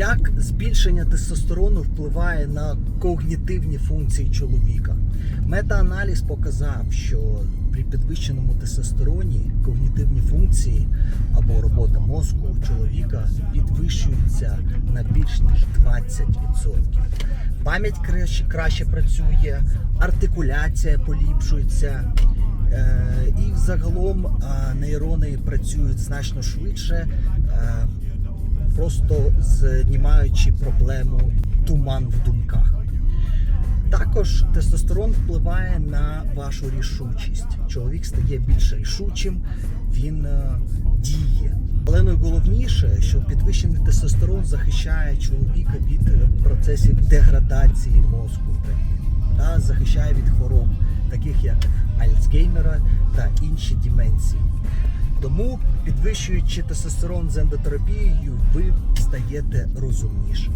Як збільшення тестостерону впливає на когнітивні функції чоловіка? Мета-аналіз показав, що при підвищеному тестостероні когнітивні функції або робота мозку у чоловіка підвищуються на більш ніж 20%. Пам'ять краще, краще працює, артикуляція поліпшується. Е, і загалом е, нейрони працюють значно швидше, е, просто знімаючи проблему туман в думках. Також тестостерон впливає на вашу рішучість. Чоловік стає більш рішучим, він е, діє. Але найголовніше, що підвищений тестостерон захищає чоловіка від е, процесів деградації мозку та захищає від хвороб, таких як Альцгеймера та інші діменції. Тому, підвищуючи тестостерон з ендотерапією, ви стаєте розумнішим.